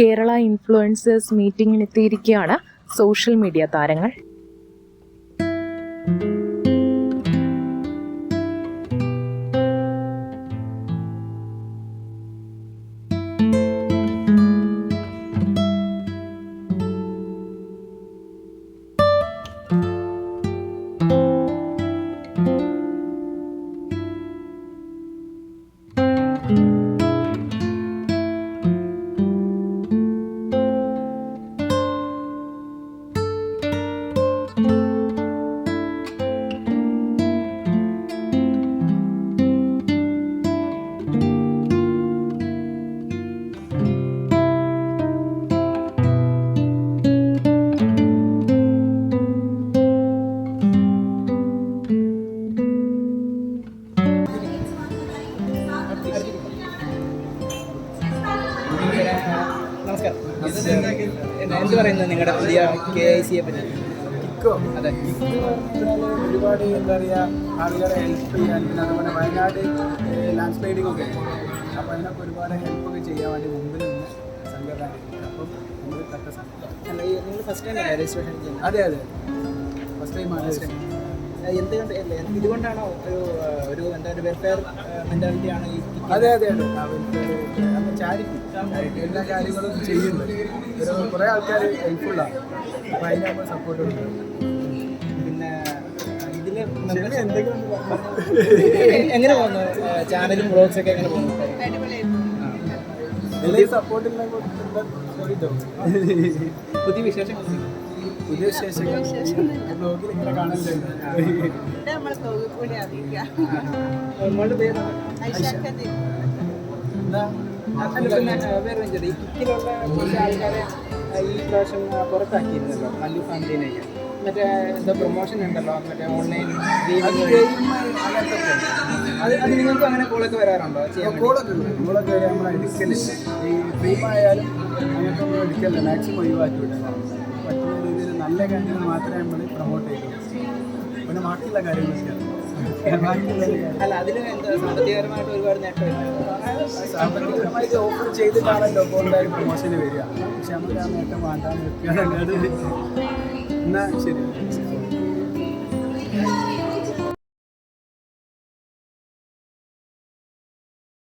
Kerala influencers മീറ്റിംഗിനെത്തിയിരിക്കുകയാണ് social media താരങ്ങൾ. നമസ്കാരം എന്ത് പറയുന്നത് നിങ്ങളുടെ പുതിയ കെ ഐ സിയെ പറ്റി അതെ പറഞ്ഞാൽ ഒരുപാട് എന്താ പറയുക ആളുകളെ ഹെൽപ്പ് ചെയ്യാൻ പിന്നെ അതുപോലെ വയനാട് ലാൻഡ് സ്ലൈഡിംഗ് ഒക്കെ അപ്പോൾ അതിനൊക്കെ ഒരുപാട് ഹെൽപ്പ് ഒക്കെ ചെയ്യാൻ വേണ്ടി മുമ്പിൽ നിന്ന് സംഘടന അപ്പം നമ്മൾ തക്ക സംഘടന അല്ല നിങ്ങൾ ഫസ്റ്റ് ടൈം രജിസ്ട്രേഷൻ ചെയ്യുന്നത് അതെ അതെ ഫസ്റ്റ് ടൈം ആണ് എന്തുകൊണ്ട് ഇതുകൊണ്ടാണോ ഒരു ഒരു എന്താ ഒരു വെൽഫെയർ മെന്റാലിറ്റി ആണ് ഈ അതെ അതെ അതെ. അവർക്ക് ചാരിറ്റി. എല്ലാ കാര്യങ്ങളും ചെയ്യുന്നുണ്ട് ഒരു കുറേ ആൾക്കാർ ഹെൽപ്ഫുള്ളാണ് അപ്പോൾ അതിന് നമ്മൾ സപ്പോർട്ട് പിന്നെ എന്തെങ്കിലും എങ്ങനെ പോകുന്നു? ചാനലും ബ്ലോഗ്സ് ഒക്കെ എങ്ങനെ പോകുന്നു? സപ്പോർട്ടില്ല സോറി പുതിയ വിശേഷങ്ങൾ പുതിയ വിശേഷങ്ങൾ. ബ്ലോഗിൽ ഇങ്ങനെ കാണലുണ്ട് നമ്മൾ നമ്മളുടെ പേര് അല്ല വേറെ. ഈ കിക്കിലുള്ള കുറച്ച് ആൾക്കാരെ ഈ പ്രാവശ്യം പുറത്താക്കിയിരുന്നല്ലോ മല്ലു ഫാമിലിനെയൊക്കെ മറ്റേ എന്താ പ്രൊമോഷൻ ഉണ്ടല്ലോ മറ്റേ ഓൺലൈൻ ഗെയിമിംഗ് അത് അത് നിങ്ങൾക്ക് അങ്ങനെ കോളൊക്കെ വരാറുണ്ടോ? കോളൊക്കെ കോളൊക്കെ വരെ നമ്മൾ എടുക്കലില്ല ഈ ഫ്രീ ആയാലും അങ്ങനത്തെ ഒന്നും എടുക്കലില്ല മാക്സിമം ഒഴിവാക്കി വിടാം പറ്റുന്ന നല്ല കാര്യങ്ങൾ മാത്രമേ നമ്മൾ പ്രൊമോട്ട് ചെയ്തുള്ളൂ പിന്നെ ബാക്കിയുള്ള കാര്യങ്ങളൊക്കെ ബാക്കിയുള്ള കാര്യം അല്ല അതിന് എന്താ സാമ്പത്തികപരമായിട്ട് ഒരുപാട് നേട്ടമില്ല സാമ്പത്തികമായിട്ട് ഓഫർ ചെയ്തിട്ടാണല്ലോ ഇപ്പോൾ എന്തായാലും പ്രൊമോഷന് വരിക. പക്ഷെ നമുക്ക് ആ നേട്ടം വേണ്ടാന്ന് എന്നാ ശരി.